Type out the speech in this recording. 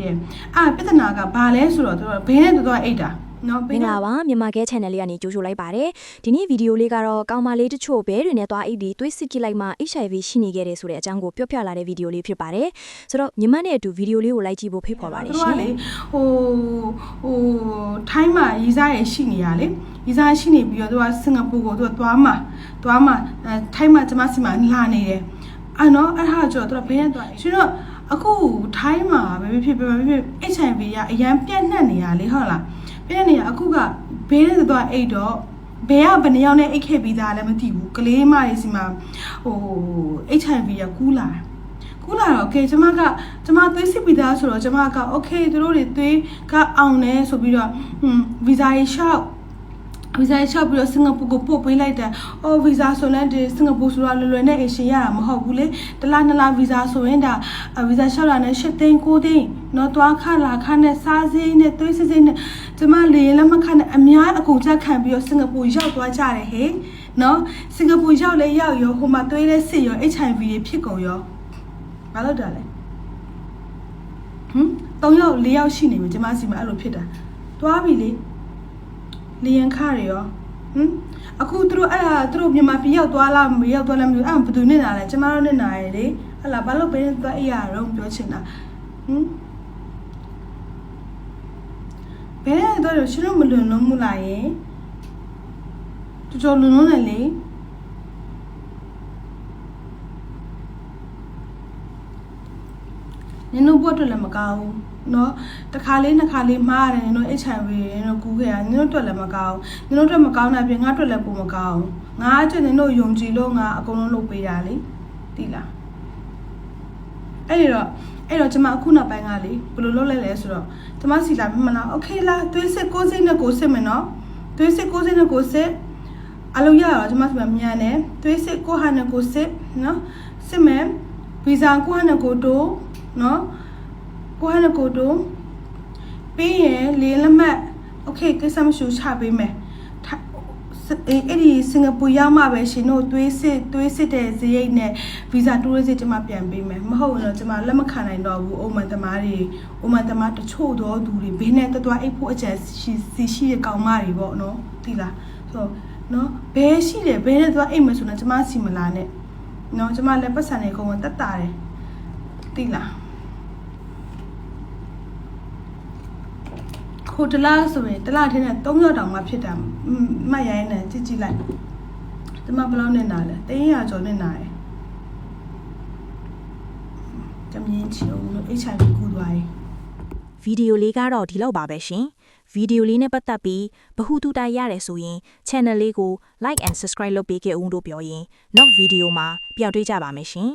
ရဲ့အာပြဿနာကဘာလဲဆိုတော့သူတို့ဘဲနဲ့တူတော့အိတ်တာနော်မင်္ဂလာပါမြန်မာကဲ channel လေးကနေကြိုးဆိုလိုက်ပါတယ်ဒီနေ့ဗီဒီယိုလေးကတော့ကောင်မလေးတချို့ဘဲတွေနဲ့သွားအိတ်ပြီးသွေးစစ်ကြည့်လိုက်မှ HIV ရှိနေခဲ့တယ်ဆိုတဲ့အကြောင်းကိုပြောပြလာတဲ့ဗီဒီယိုလေးဖြစ်ပါတယ်ဆိုတော့ညီမနဲ့အတူဗီဒီယိုလေးကိုလိုက်ကြည့်ဖို့ဖိတ်ခေါ်ပါတယ်သူရှတို့ကင်လေဟိုဟိုထိုင်းမှာရီစားရရှိနေရလေရီစားရှိနေပြီးတော့သူကစင်ကာပူကိုသူကသွားမှာသွားမှာအဲထိုင်းမှာကျမစီမှာလာနေတယ်အဲ့နော်အဲ့ဒါကြောင့်သူကဘဲနဲ့သွားရှင်တော့ အခုထိုင်းမှာပဲဖြစ်ဖြစ်ပဲဖြစ်ဖြစ် HIV ကအရန်ပြန့်နှံ့နေရလေဟုတ်လားပြန့်နှံ့နေရအခုကဘဲနဲ့သွားအိတ်တော့ဘယ်ကဘယ်နှယောက်နဲ့အိတ်ခဲ့ပြီးသားလဲမသိဘူးကလေးမလေးစီမှာဟို HIV ကကူးလာတယ်ခုလာတော့ okay ကျမကကျမသွေးစစ်ပြီးသားဆိုတော့ကျမက okay သူတို့တွေသွေးကအောင်တယ်ဆိုပြီးတော့ဟွန်းဗီဇာရေးရှောက် ဗီဇာရေးရှောက်ပြီးတော့စင်ကာပူကိုပို့ပေးလိုက်တယ်။အော်ဗီဇာဆိုလည်းဒီစင်ကာပူဆိုတာလွယ်လွယ်နဲ့အရှင်ရတာမဟုတ်ဘူးလေ။တစ်လားနှစ်လားဗီဇာဆိုရင်ဒါဗီဇာရှောက်တာနဲ့၈သိန်း၉သိန်းနော်တွားခလာခနဲ့စားစိမ်းနဲ့သွေးစစ်စိမ်းနဲ့ကျမလေရင်လက်မခနဲ့အများအကုန်ကြခံပြီးတော့စင်ကာပူရောက်သွားကြတယ်ဟဲ့။နော်စင်ကာပူရောက်လဲရောက်ရောဟိုမှာသွေးလဲစစ်ရော HIV တွေဖြစ်ကုန်ရောဘာလို့တာလဲဟမ်၃ယောက်၄ယောက်ရှိနေပြီကျမစီမှာအဲ့လိုဖြစ်တာသွားပြီလေ လျင်ခရရောဟမ်အခုသူတို့အဲ့ဒါသူတို့မြန်မာပြည်ရောက်သွားလားမရောက်သွားလားမသိဘူးအဲ့ဘယ်သူနဲ့နာလဲကျမတို့နဲ့နာရယ်လေဟတ်လာဘာလို့ဘယ်နဲ့သွားအိပ်ရတော့ပြောချင်တာဟမ်ဘယ်နဲ့တော့ရှင်တို့မလွန်လုံးမလားယင်တော်တော်လွန်လုံးနဲ့လေ နင်တို့ဘွတ်အတွက်လည်းမကောင်းဘူးเนาะတစ်ခါလေးနှစ်ခါလေးမှားရတယ်နင်တို့ HIV နင်တို့ကူးခဲ့တာနင်တို့အတွက်လည်းမကောင်းနင်တို့အတွက်မကောင်းတာပြင်ငါအတွက်လည်းပုံမကောင်းငါအကျနင်တို့ယုံကြည်လို့ငါအကုန်လုံးလုပ်ပေးတာလေတိလားအဲ့ဒီတော့အဲ့တော့ကျမအခုနောက်ပိုင်းကလေဘယ်လိုလုပ်လဲလဲဆိုတော့ကျမစီလာမလားโอเคလားသွေးစစ်ကိုစိတ်နဲ့ကိုစစ်မယ်နော်သွေးစစ်ကိုစိတ်နဲ့ကိုစစ်အလုံးရတော့ကျမစီမမြန်တယ်သွေးစစ်ကိုဟာနဲ့ကိုစစ်နော်စစ်မယ်ဗီဇာကိုဟာနဲ့ကိုတိုး နော် ကိုဟန်ကိုတို့ပြီးရင်လေးလက်မှတ်โอเคကိစ္စမရှိချပေးမယ်ထိုအဲ့အဲ့ဒီစင်ကာပူရောက်မှပဲရှင်တို့သွေးစစ်သွေးစစ်တဲ့ဇရိတ်နဲ့ဗီဇာတူရစ်စစ်ကျမပြန်ပေးမယ်မဟုတ်ရင်တော့ကျမလက်မခံနိုင်တော့ဘူးအိုမန်သမားတွေအိုမန်သမားတချို့တော့သူတွေဘေးနဲ့တတွားအိတ်ဖို့အကြံရှိစီရှိတဲ့ကောင်မတွေပေါ့နော်သိလားဆိုတော့နော်ဘဲရှိတယ်ဘဲနဲ့သွားအိတ်မယ်ဆိုတော့ကျမစီမလာနဲ့နော်ကျမလည်းပတ်စံနေကုန်တက်တာတယ်သိလား ခိုတလားဆိုရင်တလားထင်းနဲ့3ရောက်တောင်မှဖြစ်တာမှတ်ရိုင်းနဲ့ကြည့်ကြည့်လိုက်ဒီမှာဘယ်လောက်နဲ့နာလဲ300ကျော်နဲ့နာတယ်ကမြင်းချုံလို့ HIV ကူသွားရင်ဗီဒီယိုလေးကတော့ဒီလောက်ပါပဲရှင်ဗီဒီယိုလေးနဲ့ပတ်သက်ပြီးဗဟုသုတရတယ်ဆိုရင် channel လေးကို like and subscribe လုပ်ပေးခဲ့ဦးလို့ပြောရင်နောက်ဗီဒီယိုမှာပြောက်တွေ့ကြပါမယ်ရှင်